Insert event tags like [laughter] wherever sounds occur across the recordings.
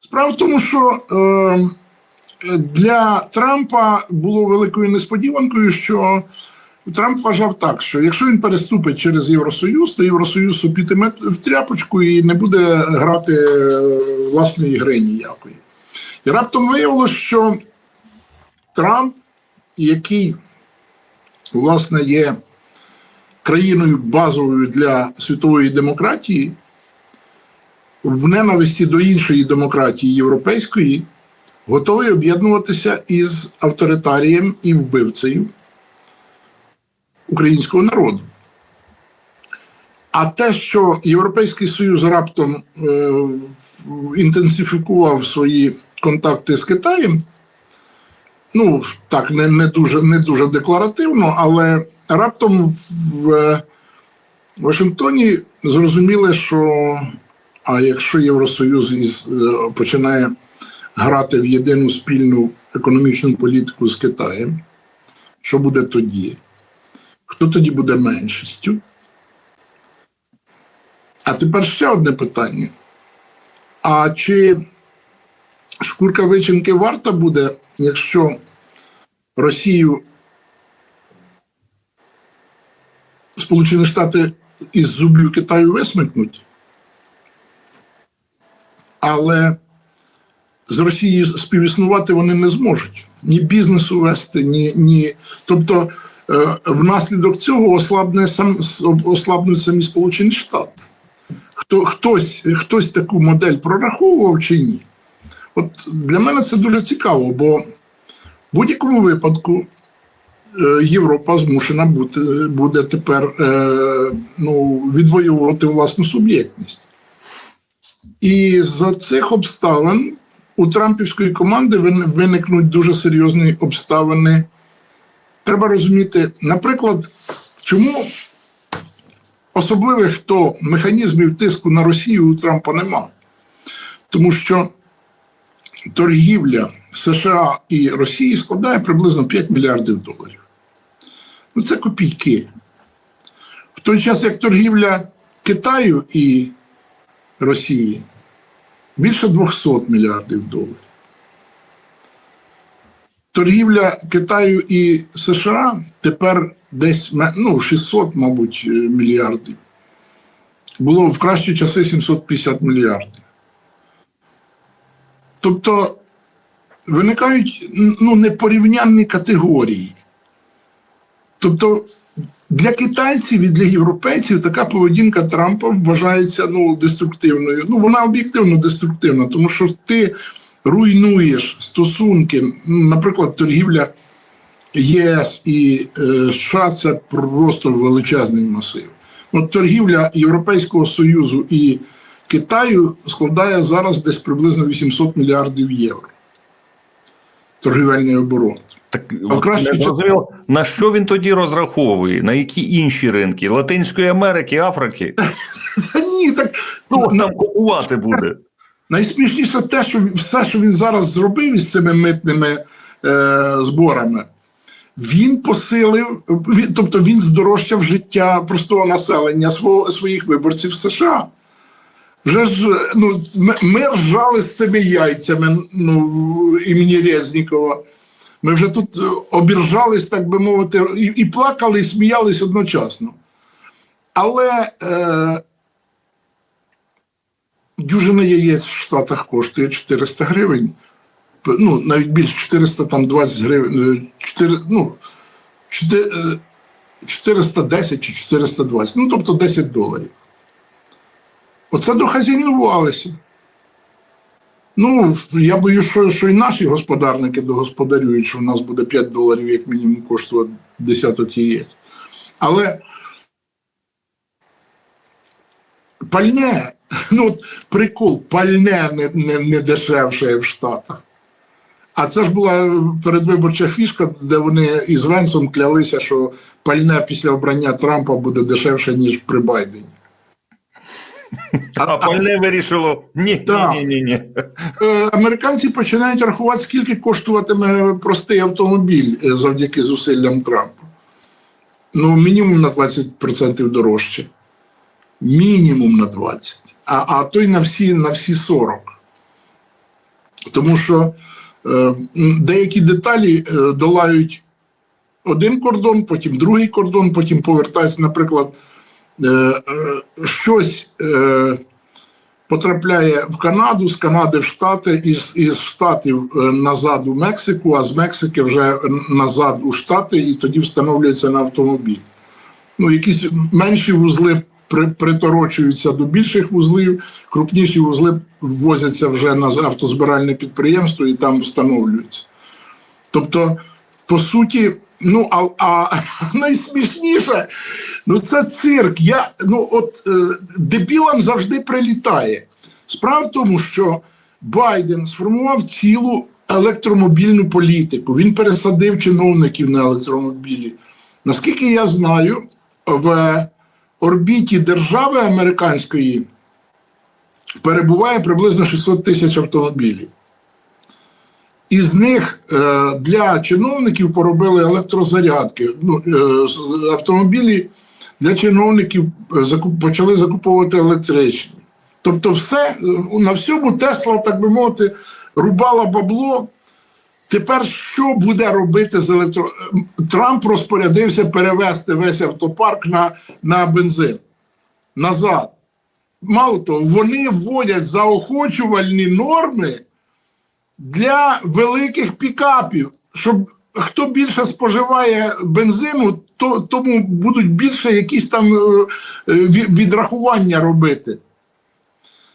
Справа в тому, що е, для Трампа було великою несподіванкою, що Трамп вважав так, що якщо він переступить через Євросоюз, то Євросоюз супітиме в тряпочку і не буде грати е, власної гри ніякої. І раптом виявилося, що Трамп, який, власне, є країною базовою для світової демократії, в ненависті до іншої демократії європейської, готовий об'єднуватися із авторитарієм і вбивцею українського народу. А те, що Європейський Союз раптом е, інтенсифікував свої контакти з Китаєм, ну так, не, не, дуже, не дуже декларативно, але раптом в Вашингтоні зрозуміли, що а якщо Євросоюз із, е, починає грати в єдину спільну економічну політику з Китаєм, що буде тоді? Хто тоді буде меншістю? А тепер ще одне питання. А чи шкурка вичинки варта буде, якщо Росію Сполучені Штати із зубів Китаю висмикнуть? Але з Росією співіснувати вони не зможуть ні бізнесу вести, ні. ні. Тобто е, внаслідок цього ослабне сам ослабнуть самі Сполучені Штати. Хто, хтось, хтось таку модель прораховував чи ні? От для мене це дуже цікаво, бо в будь-якому випадку е, Європа змушена бути, буде тепер е, ну, відвоювати власну суб'єктність. І за цих обставин у Трампівської команди виникнуть дуже серйозні обставини. Треба розуміти, наприклад, чому особливих то механізмів тиску на Росію у Трампа нема. Тому що торгівля США і Росії складає приблизно 5 мільярдів доларів. Ну, це копійки. В той час, як торгівля Китаю і Росії більше 200 мільярдів доларів. Торгівля Китаю і США тепер десь ну, 600, мабуть, е, мільярдів. Було в кращі часи 750 мільярдів. Тобто виникають ну, непорівнянні категорії. Тобто для китайців і для європейців така поведінка Трампа вважається ну, деструктивною. Ну, вона об'єктивно деструктивна, тому що ти руйнуєш стосунки, ну, наприклад, торгівля ЄС і е, США це просто величезний масив. От торгівля Європейського Союзу і Китаю складає зараз десь приблизно 800 мільярдів євро. Торгівельний оборот. Так от краще не зрозуміло, на що він тоді розраховує? На які інші ринки? Латинської Америки, Африки? [laughs] Та ні, так ну, там купувати буде? Найсмішніше те, що все, що він зараз зробив із цими митними е, зборами, він посилив, він, тобто він здорожчав життя простого населення свого, своїх виборців в США. Вже ж ну, ми, ми ржали з цими яйцями ну, імені Резнікова. Ми вже тут е, обіржались, так би мовити, і, і плакали, і сміялись одночасно. Але е, дюжина яєць в Штатах коштує 400 гривень. Ну, навіть більше 420 гривень. е, 4, ну, 4, е, 410 чи 420, ну тобто 10 доларів. Оце дохазяйнувалися. Ну, я боюсь, що, що і наші господарники догосподарюють, що в нас буде 5 доларів, як мінімум, коштувати десяток яєць. Але пальне, ну от прикол, пальне не, не, не дешевше в Штатах. А це ж була передвиборча фішка, де вони із Венсом клялися, що пальне після обрання Трампа буде дешевше, ніж при Байдені. А пальне вирішило: ні, ні, ні, ні. Е, Американці починають рахувати, скільки коштуватиме простий автомобіль е, завдяки зусиллям Трампа. Ну, мінімум на 20% дорожче. Мінімум на 20%. А, а то й на всі, на всі 40%. Тому що е, деякі деталі е, долають один кордон, потім другий кордон, потім повертаються, наприклад, щось е, потрапляє в Канаду, з Канади в Штати, із, із Штатів е, назад у Мексику, а з Мексики вже назад у Штати, і тоді встановлюється на автомобіль. Ну, якісь менші вузли при, приторочуються до більших вузлів, крупніші вузли ввозяться вже на автозбиральне підприємство і там встановлюються. Тобто, по суті, ну а, а [laughs] найсмішніше, ну це цирк. Я, ну от е, дебілам завжди прилітає. Справа в тому, що Байден сформував цілу електромобільну політику. Він пересадив чиновників на електромобілі. Наскільки я знаю, в орбіті держави американської перебуває приблизно 600 тисяч автомобілів. Із них е, для чиновників поробили електрозарядки. Ну, е, автомобілі для чиновників е, почали закуповувати електричні. Тобто, все на всьому Тесла, так би мовити, рубала бабло. Тепер що буде робити з електро... Трамп розпорядився перевести весь автопарк на, на бензин назад. Мало того, вони вводять заохочувальні норми для великих пікапів, щоб хто більше споживає бензину, то тому будуть більше якісь там е, е, ві- відрахування робити.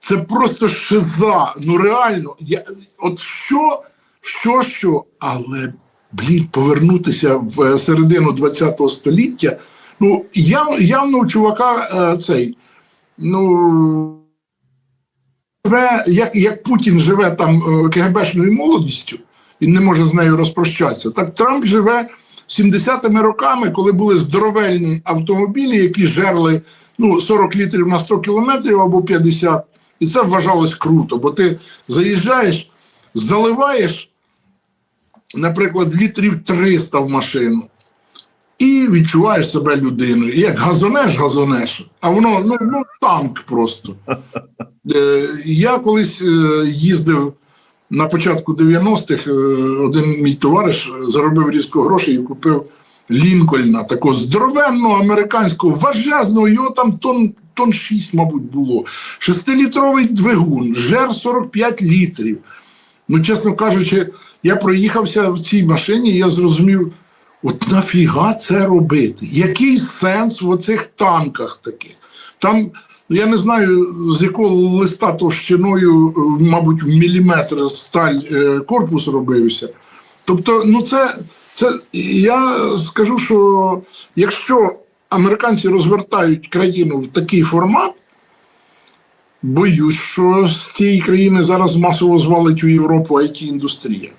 Це просто шиза. Ну реально, я, от що, що, що, але блін, повернутися в середину ХХ століття. Ну, яв, явно у чувака е, цей. Ну, живе, як, як Путін живе там е, КГБшною молодістю, він не може з нею розпрощатися. Так Трамп живе 70-ми роками, коли були здоровельні автомобілі, які жерли ну, 40 літрів на 100 кілометрів або 50. І це вважалось круто, бо ти заїжджаєш, заливаєш, наприклад, літрів 300 в машину. І відчуваєш себе людиною. І як газонеш, газонеш, а воно ну, ну танк просто. Е, Я колись е, їздив на початку 90-х, е, один мій товариш заробив різко грошей і купив Лінкольна, такого здоровенного американського, важезного, його там тон, тон 6, мабуть, було. Шестилітровий двигун, жер 45 літрів. Ну, чесно кажучи, я проїхався в цій машині, і я зрозумів, от нафіга це робити? Який сенс в оцих танках таких? Там, ну, я не знаю, з якого листа товщиною, е, мабуть, в міліметр сталь е, корпус робився. Тобто, ну це, це я скажу, що якщо американці розвертають країну в такий формат, боюсь, що з цієї країни зараз масово звалить у Європу it індустрія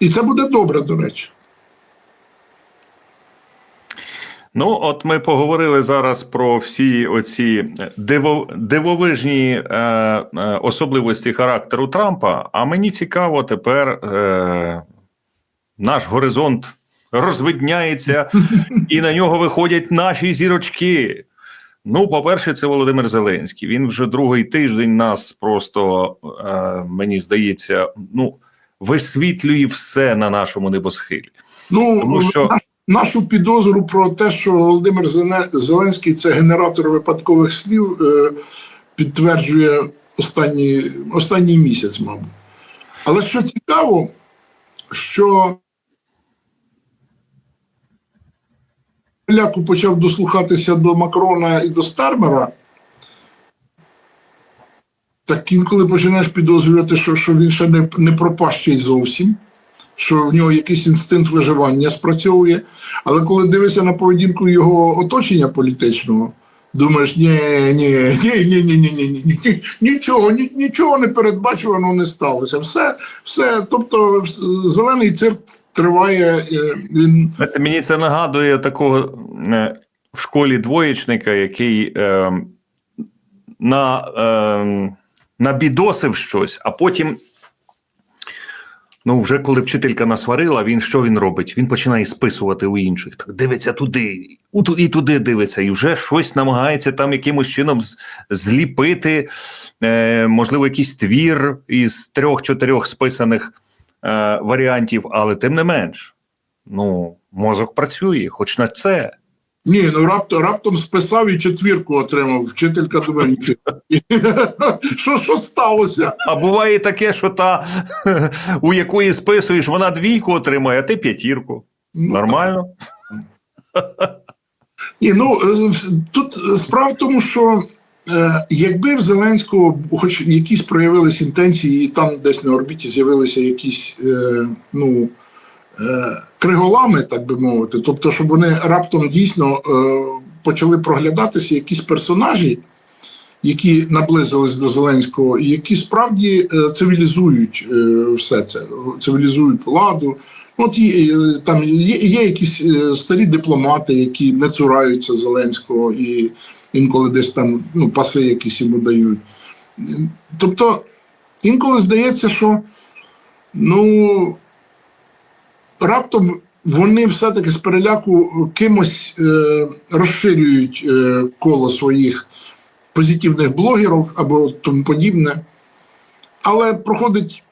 І це буде добре, до речі. Ну, от ми поговорили зараз про всі оці диво, дивовижні е, е, особливості характеру Трампа. А мені цікаво тепер е, наш горизонт розвидняється, [laughs] і на нього виходять наші зірочки. Ну, по-перше, це Володимир Зеленський. Він вже другий тиждень нас просто, е, мені здається, ну, висвітлює все на нашому небосхилі. Ну, Тому що- наш- нашу підозру про те, що Володимир Зеленський це генератор випадкових слів, е, підтверджує останній, останній місяць, мабуть. Але що цікаво, що Ляку почав дослухатися до Макрона і до Стармера, так інколи починаєш підозрювати, що, що він ще не, не пропащий зовсім, що в нього якийсь інстинкт виживання спрацьовує. Але коли дивишся на поведінку його оточення політичного, думаєш, ні, ні, ні, ні, ні, ні, ні, ні, ні, нічого, ні, нічого не передбачувано не сталося. Все, все, тобто зелений цирк триває. Він мені це нагадує такого е, в школі двоєчника, який е, на, е, набідосив щось, а потім Ну, вже коли вчителька насварила, він що він робить? Він починає списувати у інших. Так дивиться туди, і туди дивиться, і вже щось намагається там якимось чином зліпити, е, можливо, якийсь твір із трьох-чотирьох списаних е, варіантів, але тим не менш, ну, мозок працює, хоч на це. Ні, ну раптом, раптом списав і четвірку отримав. Вчителька до мене. [laughs] Що, що сталося? А буває таке, що та, [laughs] у якої списуєш, вона двійку отримає, а ти п'ятірку. Ну, Нормально? [laughs] Ні, ну е, тут справа в тому, що е, якби в Зеленського хоч якісь проявились інтенції, і там десь на орбіті з'явилися якісь е, ну, криголами, так би мовити, тобто, щоб вони раптом дійсно е, почали проглядатися якісь персонажі, які наблизились до Зеленського, і які справді е, цивілізують е, все це, цивілізують владу. От є, е, там є, є якісь е, старі дипломати, які не цураються Зеленського і інколи десь там ну, паси якісь йому дають. Тобто інколи здається, що ну раптом вони все-таки з переляку кимось е, розширюють е, коло своїх позитивних блогерів або тому подібне. Але проходить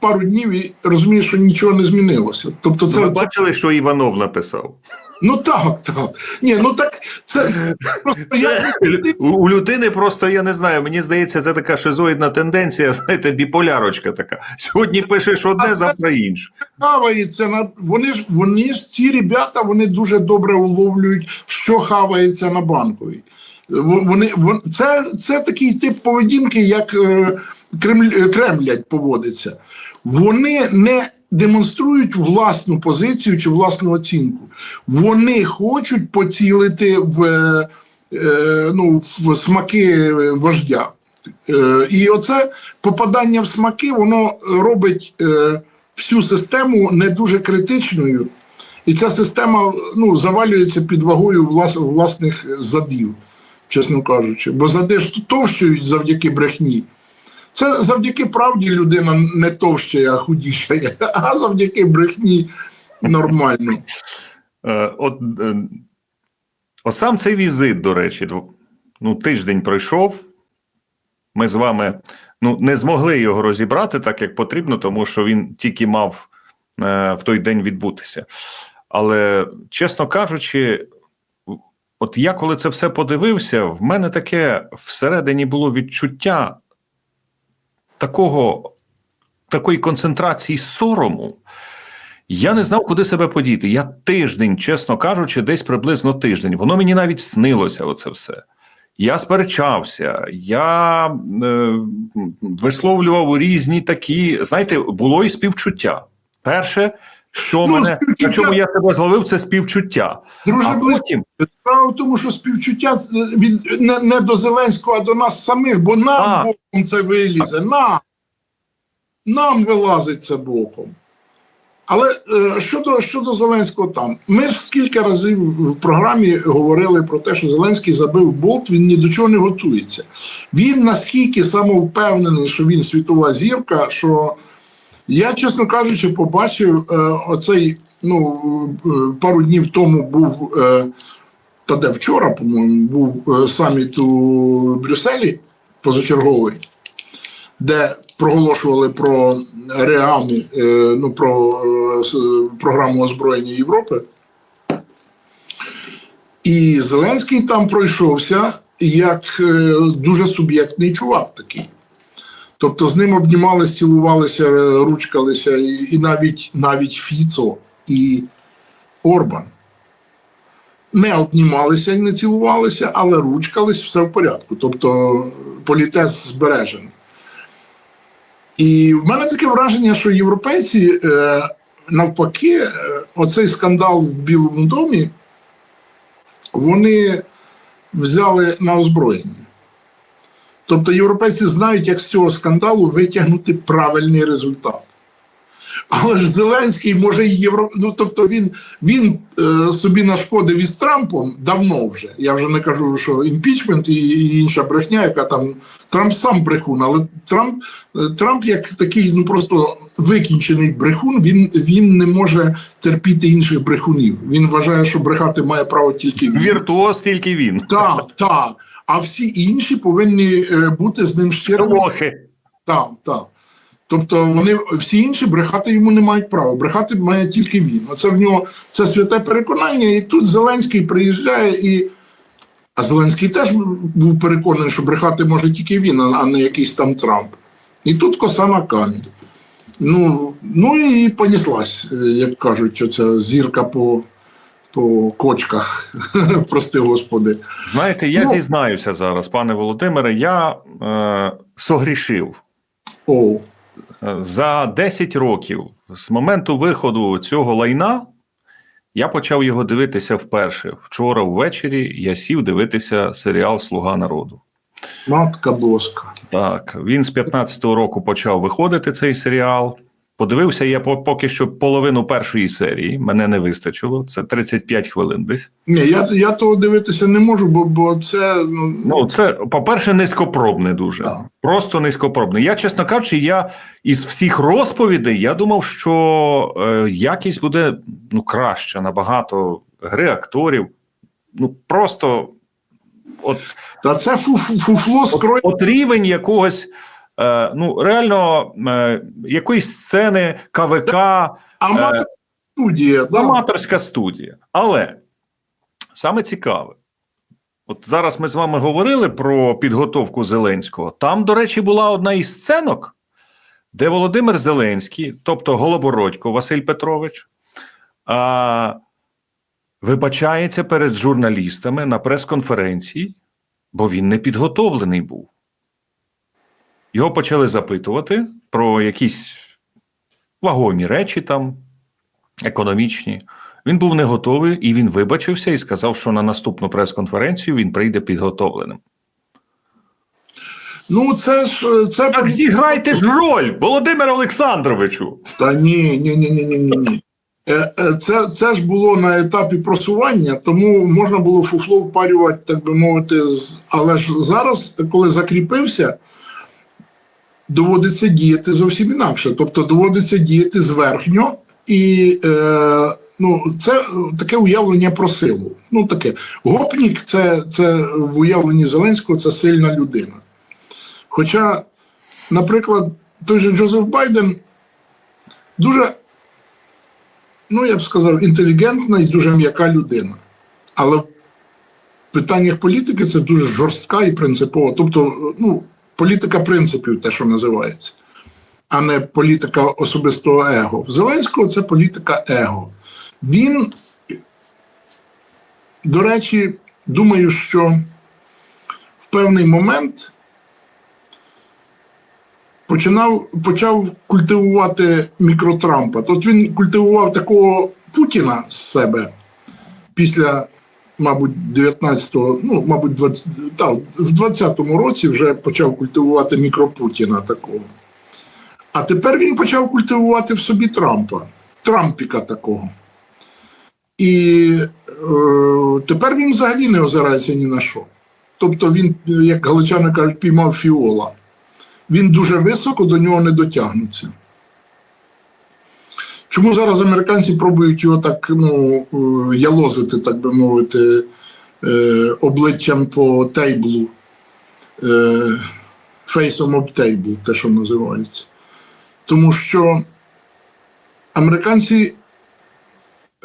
пару днів і розумієш, що нічого не змінилося. Тобто, це, Ви бачили, що Іванов написав? Ну так, так. Ні, ну так це просто я. У, людини просто я не знаю. Мені здається, це така шизоїдна тенденція. [laughs] Знаєте, біполярочка така. Сьогодні пишеш одне, завтра інше. хавається на вони ж вони ж ці ребята вони дуже добре уловлюють, що хавається на банковій. Во- Вони вон це, це такий тип поведінки, як е, Кремль, Кремлять поводиться. Вони не демонструють власну позицію чи власну оцінку. Вони хочуть поцілити в, е, е, ну, в смаки вождя. Е, і оце попадання в смаки, воно робить е, всю систему не дуже критичною, і ця система ну, завалюється під вагою влас, власних задів, чесно кажучи. Бо зади ж товщують завдяки брехні. Це завдяки правді людина не товщає, а худішає, [laughs] а завдяки брехні нормально. Е, от, е, от сам цей візит, до речі, ну, тиждень пройшов. Ми з вами ну, не змогли його розібрати так, як потрібно, тому що він тільки мав е, в той день відбутися. Але, чесно кажучи, от я коли це все подивився, в мене таке всередині було відчуття такого, такої концентрації сорому. Я не знав, куди себе подіти. Я тиждень, чесно кажучи, десь приблизно тиждень. Воно мені навіть снилося, оце все. Я сперечався, я е, висловлював різні такі. Знаєте, було і співчуття. Перше, що Ну, мене співчуття- на чому я себе зловив, це співчуття. Друже, А потім Справа в тому, що співчуття е, від не, не до Зеленського, а до нас самих, бо нам Так. боком це вилізе. Нам. Нам вилазить це боком. Але е, щодо, щодо Зеленського там, ми ж скільки разів в програмі говорили про те, що Зеленський забив болт, він ні до чого не готується. Він наскільки самовпевнений, що він світова зірка, що я, чесно кажучи, побачив е, оцей, ну, е, пару днів тому був. Е, та де вчора, по-моєму, був е, саміт у Брюсселі позачерговий, де проголошували про реами, е, ну, про е, програму озброєння Європи. І Зеленський там пройшовся як е, дуже суб'єктний чувак такий. Тобто з ним обнімалися, цілувалися, е, ручкалися, і, навіть, навіть Фіцо і Орбан не обнімалися і не цілувалися, але ручкались все в порядку. Тобто політез збережений. І в мене таке враження, що європейці е, навпаки, е, оцей скандал в Білому домі, вони взяли на озброєння. Тобто європейці знають, як з цього скандалу витягнути правильний результат. Але ж Зеленський може і євро. Ну тобто він, він е, собі нашкодив із Трампом давно вже. Я вже не кажу, що імпічмент і, і інша брехня, яка там Трамп сам брехун, але Трамп, е, Трамп як такий, ну просто викінчений брехун, він, він не може терпіти інших брехунів. Він вважає, що брехати має право тільки він. Віртуоз тільки він. Так, так. А всі інші повинні е, бути з ним щирими. Трохи. Так, так. Тобто вони всі інші брехати йому не мають права. Брехати має тільки він. Оце в нього це святе переконання. І тут Зеленський приїжджає і. А Зеленський теж був переконаний, що брехати може тільки він, а не якийсь там Трамп. І тут коса на камінь. Ну, ну і понеслась, е, як кажуть, оця зірка по, по кочках, [laughs] прости господи. Знаєте, я Ну. зізнаюся зараз, пане Володимире, я е, согрішив. О, За 10 років з моменту виходу цього лайна я почав його дивитися вперше. Вчора ввечері я сів дивитися серіал Слуга народу. матка боска. Так, він з 15-го року почав виходити цей серіал. Подивився я поки що половину першої серії. Мене не вистачило. Це 35 хвилин десь. Ні, я, я того дивитися не можу, бо, бо це ну, Ну, це, по-перше, низькопробне дуже. Так. Просто низькопробне. Я, чесно кажучи, я із всіх розповідей я думав, що е, якість буде ну, краща, набагато гри акторів. Ну, просто от, Та це фу, фу, фуфло от, от рівень якогось. Е, ну, реально, е, якоїсь сцени КВК, Аматор студія. Да. аматорська студія. Але саме цікаве, от зараз ми з вами говорили про підготовку Зеленського. Там, до речі, була одна із сценок, де Володимир Зеленський, тобто Голобородько Василь Петрович, а, вибачається перед журналістами на прес-конференції, бо він не підготовлений був. Його почали запитувати про якісь вагомі речі там, економічні. Він був не готовий і він вибачився і сказав, що на наступну прес-конференцію він прийде підготовленим. Ну, це ж це Так зіграйте ж роль, Володимир Олександровичу. Та ні, ні, ні, ні, ні, ні, ні. Е, е, Це, це ж було на етапі просування, тому можна було фуфло впарювати, так би мовити. Але ж зараз, коли закріпився, доводиться діяти зовсім інакше. Тобто доводиться діяти зверхньо, і е, ну, це таке уявлення про силу. Ну, таке. Гопнік це, це в уявленні Зеленського це сильна людина. Хоча, наприклад, той же Джозеф Байден дуже, ну я б сказав, інтелігентна і дуже м'яка людина. Але в питаннях політики це дуже жорстка і принципова. Тобто, ну, політика принципів, те, що називається, а не політика особистого его. В Зеленського це політика его. Він, до речі, думаю, що в певний момент починав, почав культивувати мікротрампа. Тут він культивував такого Путіна з себе після, мабуть, 19-го, ну, мабуть, 20, та, в 20-му році вже почав культивувати мікропутіна такого. А тепер він почав культивувати в собі Трампа, Трампіка такого. І е, тепер він взагалі не озирається ні на що. Тобто він, як галичани кажуть, піймав фіола він дуже високо до нього не дотягнуться. Чому зараз американці пробують його так ну, ялозити, так би мовити, е, обличчям по тейблу, е, face об table, те, що називається. Тому що американці,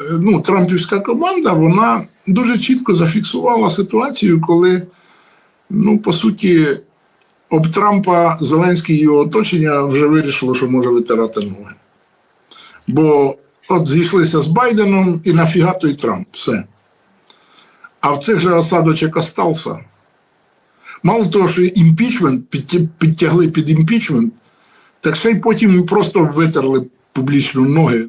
е, ну, Трампівська команда, вона дуже чітко зафіксувала ситуацію, коли, ну, по суті, об Трампа Зеленський і його оточення вже вирішило, що може витирати ноги. Бо от зійшлися з Байденом і нафіга той Трамп. Все. А в цих же осадочок остався. Мало того, що імпічмент підтягли під імпічмент, так ще й потім просто витерли публічно ноги.